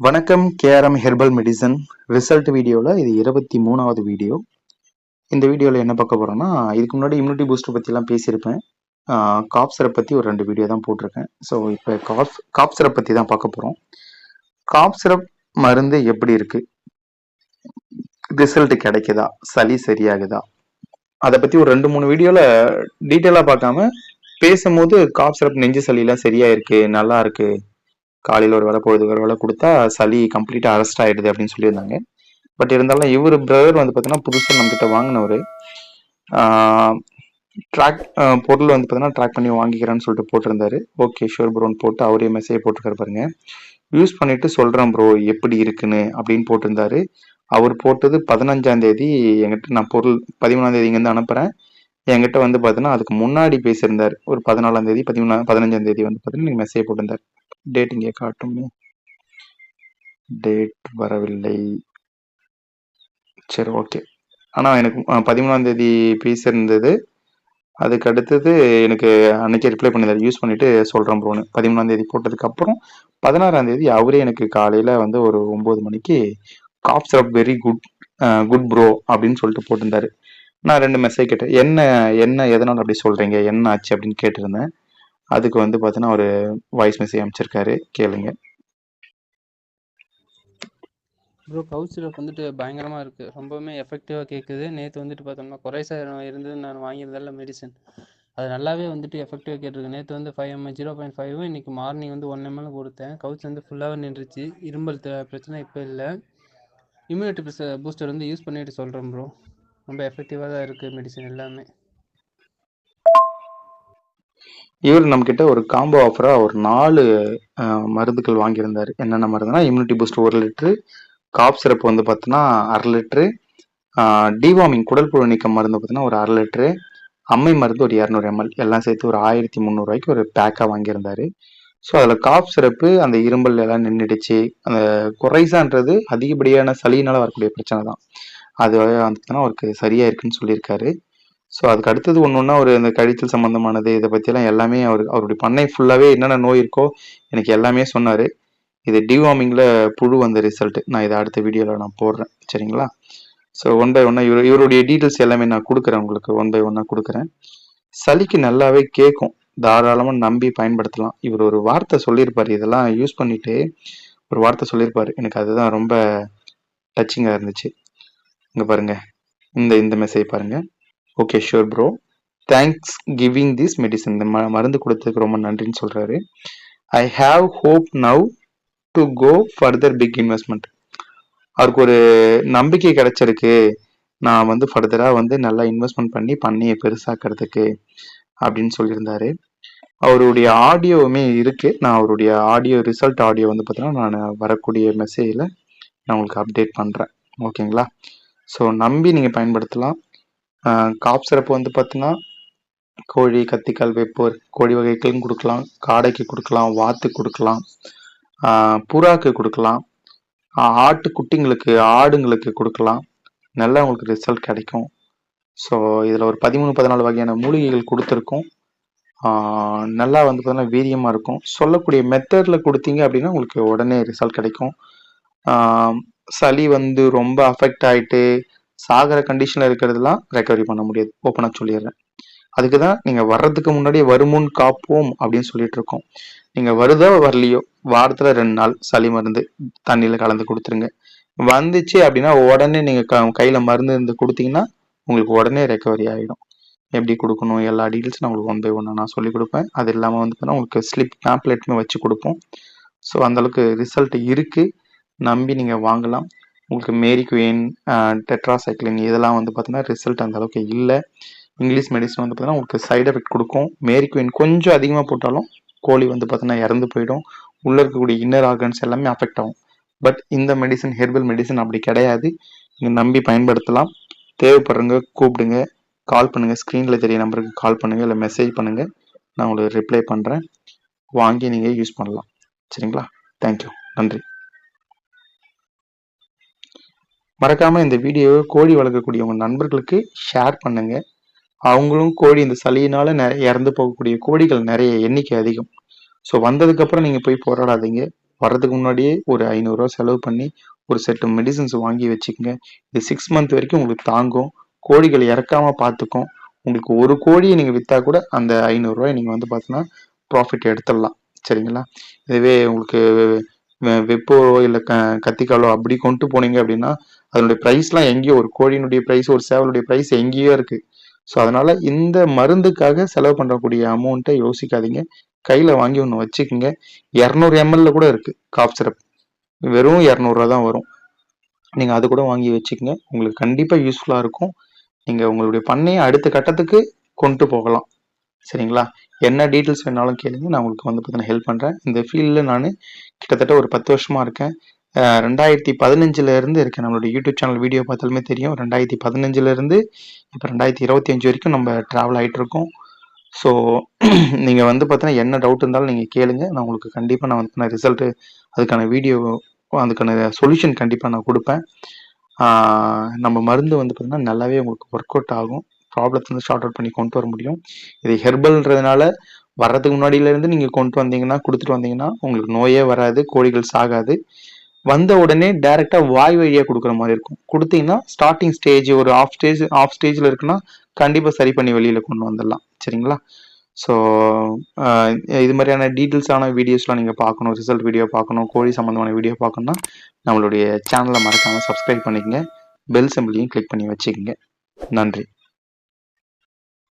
வணக்கம் KRM herbal medicine. Result வீடியோவில் இது இருபத்தி மூணாவது வீடியோ. இந்த வீடியோவில் என்ன பார்க்க போகிறோம்னா இதுக்கு முன்னாடி இம்யூனிட்டி பூஸ்டர் பற்றிலாம் பேசியிருப்பேன். காப் சிரப் பற்றி ஒரு ரெண்டு வீடியோ தான் போட்டிருக்கேன். ஸோ இப்போ காப் காப் சிரப் பற்றி தான் பார்க்க போகிறோம் காப் சிரப் மருந்து எப்படி இருக்குது ரிசல்ட் கிடைக்குதா? சளி சரியாகுதா? அதை பற்றி ஒரு ரெண்டு மூணு வீடியோவில் டீட்டெயிலாக பார்க்காம பேசும்போது காப் சிரப் நெஞ்சு சளியெலாம் சரியாக இருக்குது நல்லா இருக்குது காலையில் ஒரு வேலை பொழுது ஒரு வேலை கொடுத்தா சளி கம்ப்ளீட்டாக அரெஸ்ட் ஆகிடுது அப்படின்னு சொல்லியிருந்தாங்க. பட் இருந்தாலும் இவர் பிரதர் வந்து பார்த்தீங்கன்னா புதுசாக நம்மக்கிட்ட வாங்கினவர். ட்ராக் பொருள் வந்து பார்த்தீங்கன்னா ட்ராக் பண்ணி வாங்கிக்கிறேன்னு சொல்லிட்டு போட்டிருந்தாரு. ஓகே ஷோர் ப்ரோன்னு போட்டு அவரே மெசேஜ் போட்டிருக்காரு பாருங்க. யூஸ் பண்ணிட்டு சொல்கிறேன் ப்ரோ எப்படி இருக்குன்னு அப்படின்னு போட்டிருந்தாரு. அவர் போட்டது பதினஞ்சாந்தேதி எங்கிட்ட என்கிட்ட நான் பொருள் பதிமூணாந்தேதி இங்கேருந்து அனுப்புகிறேன் என்கிட்ட வந்து பார்த்தீங்கன்னா அதுக்கு முன்னாடி பேசியிருந்தார். ஒரு பதினாலாம் தேதி பதிமூணா பதினஞ்சாம் தேதி வந்து பார்த்தீங்கன்னா நீங்கள் மெசேஜ் போட்டிருந்தார். டேட் இங்கே காட்டுமே. டேட் வரவில்லை. சரி ஓகே ஆனால் எனக்கு பதிமூணாம் தேதி பேசியிருந்தது. அதுக்கு அடுத்தது எனக்கு அன்னைக்கு ரிப்ளை பண்ணியிருந்தார். யூஸ் பண்ணிட்டு சொல்கிறேன் ப்ரோன்னு பதிமூணாம் தேதி போட்டதுக்கப்புறம் பதினாறாம் தேதி அவரே எனக்கு காலையில் வந்து ஒரு ஒம்பது மணிக்கு cough syrup very good good bro அப்படின்னு சொல்லிட்டு போட்டிருந்தாரு. நான் ரெண்டு மெசேஜ் கேட்டேன். என்ன என்ன எதனால் அப்படி சொல்கிறீங்க என்ன ஆச்சு அப்படின்னு கேட்டிருந்தேன். அதுக்கு வந்து பார்த்தீங்கன்னா ஒரு வாய்ஸ் மெசேஜ் அனுப்பிச்சிருக்காரு. கேளுங்க. ப்ரோ கவுச் சிரப் வந்துட்டு பயங்கரமாக இருக்குது ரொம்பவுமே எஃபெக்டிவாக கேட்குது நேற்று வந்துட்டு பார்த்தோம்னா குறைசா இருந்தது நான் வாங்கியிருந்தால மெடிசன் அது நல்லாவே வந்துட்டு எஃபெக்டிவாக கேட்டிருக்கு. நேற்று வந்து ஃபைவ் எம்எல் ஜீரோ பாயிண்ட் ஃபைவும் இன்றைக்கி மார்னிங் வந்து ஒன் எம்எல் கொடுத்தேன். கவுச் வந்து ஃபுல்லாகவே நின்றுச்சு. இரும்பல் த- பிரச்சனை இப்போ இல்லை. இம்யூனிட்டி பூஸ்டர் வந்து யூஸ் பண்ணிட்டு சொல்கிறேன் ப்ரோ ரொம்ப எஃபெக்டிவாக தான் இருக்குது மெடிசன் எல்லாமே. இவர் நம்மக்கிட்ட ஒரு காம்போ ஆஃபராக ஒரு நாலு மருந்துகள் வாங்கியிருந்தார். என்னென்ன மருந்துனா இம்யூனிட்டி பூஸ்ட் ஒரு லிட்ரு காப் சிரப் வந்து பார்த்தீங்கன்னா அரை லிட்ரு டிவாமிங் குடல் புழு நீக்கம் மருந்து பார்த்தீங்கன்னா ஒரு அரை லிட்ரு அம்மை மருந்து ஒரு இரநூறு எம்எல் எல்லாம் சேர்த்து ஒரு ஆயிரத்தி முந்நூறுவாய்க்கு ஒரு பேக்காக வாங்கியிருந்தாரு. ஸோ அதில் காப் சிரப்பு அந்த இரும்பல் எல்லாம் நின்றுடுச்சு அந்த குறைசான்றது அதிகப்படியான சளியினால் வரக்கூடிய பிரச்சனை தான். அது வந்துட்டுனா அவருக்கு சரியாக இருக்குன்னு சொல்லியிருக்காரு. ஸோ அதுக்கு அடுத்தது ஒன்று ஒன்றா ஒரு இந்த கழித்தல் சம்மந்தமானது இதை பற்றியெல்லாம் எல்லாமே அவர் அவருடைய பண்ணை ஃபுல்லாகவே என்னென்ன நோய் இருக்கோ எனக்கு எல்லாமே சொன்னார். இது டிவார்மிங்கில் புழு வந்த ரிசல்ட்டு நான் இதை அடுத்த வீடியோவில் நான் போடுறேன். சரிங்களா? ஸோ ஒன் பை ஒன்னாக இவர் இவருடைய டீட்டெயில்ஸ் எல்லாமே நான் கொடுக்குறேன் உங்களுக்கு. ஒன் பை ஒன்னாக கொடுக்குறேன். சளிக்கு நல்லாவே கேட்கும் தாராளமாக நம்பி பயன்படுத்தலாம். இவர் ஒரு வார்த்தை சொல்லியிருப்பார். இதெல்லாம் யூஸ் பண்ணிட்டு ஒரு வார்த்தை சொல்லியிருப்பார். எனக்கு அதுதான் ரொம்ப டச்சிங்காக இருந்துச்சு. இங்கே பாருங்க. இந்த இந்த மெசேஜ் பாருங்க. Okay sure bro thanks giving this medicine இந்த ம மருந்து கொடுத்ததுக்கு ரொம்ப நன்றின்னு சொல்கிறாரு I have hope now to go further big investment அவருக்கு ஒரு நம்பிக்கை கிடைச்சிருக்கு. நான் வந்து ஃபர்தராக வந்து நல்லா இன்வெஸ்ட்மெண்ட் பண்ணி பண்ணியை பெருசாக்கிறதுக்கு அப்படின்னு சொல்லியிருந்தாரு. அவருடைய ஆடியோவுமே இருக்குது நான் அவருடைய ஆடியோ ரிசல்ட் ஆடியோ வந்து பார்த்தீங்கன்னா நான் வரக்கூடிய மெசேஜில் நான் உங்களுக்கு அப்டேட் பண்ணுறேன் ஓகேங்களா ஸோ நம்பி நீங்கள் பயன்படுத்தலாம். காப் சிறப்பு வந்து பார்த்தீங்கன்னா கோழி கத்திக்கால் வேப்பூர் கோழி வகைகளும் கொடுக்கலாம். காடைக்கு கொடுக்கலாம் வாத்து கொடுக்கலாம். புறாக்கு கொடுக்கலாம். ஆட்டு குட்டிங்களுக்கு ஆடுங்களுக்கு கொடுக்கலாம். நல்லா உங்களுக்கு ரிசல்ட் கிடைக்கும். ஸோ இதில் ஒரு பதிமூணு பதினாலு வகையான மூலிகைகள் கொடுத்துருக்கோம். நல்லா வந்து பார்த்தீங்கன்னா வீரியமாக இருக்கும். சொல்லக்கூடிய மெத்தடில் கொடுத்தீங்க அப்படின்னா உங்களுக்கு உடனே ரிசல்ட் கிடைக்கும். சளி வந்து ரொம்ப அஃபெக்ட் ஆகிட்டு சாகிற கண்டிஷனில் இருக்கிறதுலாம் ரெக்கவரி பண்ண முடியாது. ஓப்பனாக சொல்லிடுறேன். அதுக்கு தான் நீங்கள் வர்றதுக்கு முன்னாடியே வருமுன் காப்போம் அப்படின்னு சொல்லிட்டு இருக்கோம். நீங்கள் வருதோ வரலையோ வாரத்தில் ரெண்டு நாள் சளி மருந்து தண்ணியில் கலந்து கொடுத்துருங்க. வந்துச்சு அப்படின்னா உடனே நீங்கள் க கையில் மருந்து இருந்து கொடுத்தீங்கன்னா உங்களுக்கு உடனே ரெக்கவரி ஆகிடும் எப்படி கொடுக்கணும்? எல்லா டீட்டெயில்ஸும் நான் உங்களுக்கு ஒன் பை ஒன்று நான் சொல்லி கொடுப்பேன். அது இல்லாமல் வந்து பார்த்தீங்கன்னா உங்களுக்கு ஸ்லிப் பேம்ப்ளெட்டுமே வச்சு கொடுப்போம். ஸோ அந்தளவுக்கு ரிசல்ட் இருக்குது நம்பி நீங்கள் வாங்கலாம். உங்களுக்கு மேரி குயின் டெட்ராசைக்ளின் இதெல்லாம் வந்து பார்த்தீங்கன்னா ரிசல்ட் அந்த அளவுக்கு இல்லை. இங்கிலீஷ் மெடிசன் வந்து பார்த்தீங்கன்னா உங்களுக்கு சைடு எஃபெக்ட் கொடுக்கும். மேரி குயின் கொஞ்சம் அதிகமாக போட்டாலும் கோழி வந்து பார்த்தீங்கன்னா இறந்து போயிடும். உள்ளே இருக்கக்கூடிய இன்னர் ஆர்கன்ஸ் எல்லாமே அஃபெக்ட் ஆகும். பட் இந்த மெடிசன் ஹெர்பல் மெடிசன் அப்படி கிடையாது. நீங்கள் நம்பி பயன்படுத்தலாம். தேவைப்படுறவங்க கூப்பிடுங்க. கால் பண்ணுங்கள் ஸ்க்ரீனில் தெரிய நம்பருக்கு கால் பண்ணுங்கள் இல்லை மெசேஜ் பண்ணுங்கள் நான் உங்களுக்கு ரிப்ளை பண்ணுறேன் வாங்கி நீங்கள் யூஸ் பண்ணலாம். சரிங்களா? தேங்க்யூ நன்றி. மறக்காமல் இந்த வீடியோவை கோழி வளர்க்கக்கூடிய உங்கள் நண்பர்களுக்கு ஷேர் பண்ணுங்க. அவங்களும் கோழி இந்த சளியினால நிறைய இறந்து போகக்கூடிய கோழிகள் நிறைய எண்ணிக்கை அதிகம். ஸோ வந்ததுக்கப்புறம் நீங்கள் போய் போராடாதீங்க. வர்றதுக்கு முன்னாடியே ஒரு ஐநூறுரூவா செலவு பண்ணி ஒரு செட்டு மெடிசன்ஸ் வாங்கி வச்சுக்கோங்க. இது சிக்ஸ் மந்த் வரைக்கும் உங்களுக்கு தாங்கும். கோழிகள் இறக்காமல் பார்த்துக்கும் உங்களுக்கு ஒரு கோழியை நீங்கள் விற்றா கூட அந்த ஐநூறுரூவாய் நீங்கள் வந்து பார்த்தீங்கன்னா ப்ராஃபிட் எடுத்துடலாம். சரிங்களா? இதுவே உங்களுக்கு வெ- வெப்போ இல்லை க கத்திக்காலோ அப்படி கொண்டு போனீங்க அப்படின்னா அதனுடைய ப்ரைஸ்லாம் எங்கேயோ ஒரு கோழியினுடைய ப்ரைஸ் ஒரு சேவலுடைய ப்ரைஸ் எங்கேயோ இருக்கு. ஸோ அதனால இந்த மருந்துக்காக செலவு பண்ணக்கூடிய அமௌண்ட்டை யோசிக்காதீங்க. கையில் வாங்கி ஒன்று வச்சுக்கோங்க. இரநூறு எம்எல்ல கூட இருக்கு காஃப் சிரப் வெறும் இரநூறுவா தான் வரும். நீங்கள் அது கூட வாங்கி வச்சுக்கோங்க. உங்களுக்கு கண்டிப்பாக யூஸ்ஃபுல்லாக இருக்கும். நீங்கள் உங்களுடைய பண்ணையை அடுத்த கட்டத்துக்கு கொண்டு போகலாம். சரிங்களா? என்ன டீட்டெயில்ஸ் வேணாலும் கேளுங்க. நான் உங்களுக்கு வந்து பார்த்தீங்கன்னா ஹெல்ப் பண்ணுறேன் இந்த ஃபீல்டில் நான் கிட்டத்தட்ட ஒரு பத்து வருஷமாக இருக்கேன். ரெண்டாயிரத்தி பதினஞ்சுலேருந்து இருக்கேன். நம்மளோட யூடியூப் சேனல் வீடியோ பார்த்தாலுமே தெரியும். ரெண்டாயிரத்தி பதினஞ்சுலேருந்து இப்போ ரெண்டாயிரத்தி இருபத்தி அஞ்சு வரைக்கும் நம்ம ட்ராவல் ஆகிட்ருக்கோம் ஸோ நீங்கள் வந்து பார்த்தீங்கன்னா என்ன டவுட் இருந்தாலும் நீங்கள் கேளுங்க. நான் உங்களுக்கு கண்டிப்பாக நான் வந்து ரிசல்ட்டு அதுக்கான வீடியோ அதுக்கான சொல்யூஷன் கண்டிப்பாக நான் கொடுப்பேன். நம்ம மருந்து வந்து பார்த்தீங்கன்னா நல்லாவே உங்களுக்கு ஒர்க் அவுட் ஆகும். ப்ராப்ளத்தை வந்து ஷார்ட் அவுட் பண்ணி கொண்டு வர முடியும். இது ஹெர்பல்ன்றதுனால வர்றதுக்கு முன்னாடியில இருந்து நீங்கள் கொண்டு வந்தீங்கன்னா கொடுத்துட்டு வந்தீங்கன்னா உங்களுக்கு நோயே வராது கோழிகள் சாகாது. வந்த உடனே டைரெக்டாக வாய் வழியாக கொடுக்குற மாதிரி இருக்கும். கொடுத்தீங்கன்னா ஸ்டார்டிங் ஸ்டேஜ் ஒரு ஆஃப் ஸ்டேஜ் ஆஃப் ஸ்டேஜில் இருக்குன்னா கண்டிப்பாக சரி பண்ணி வெளியில் கொண்டு வந்துடலாம். சரிங்களா? ஸோ இது மாதிரியான டீட்டெயில்ஸான வீடியோஸ்லாம் நீங்கள் பார்க்கணும் ரிசல்ட் வீடியோ பார்க்கணும் கோழி சம்மந்தமான வீடியோ பார்க்கணும்னா நம்மளுடைய சேனலை மறக்காமல் சப்ஸ்கிரைப் பண்ணிக்கங்க. பெல் சிம்பிளையும் கிளிக் பண்ணி வச்சுக்கோங்க. நன்றி.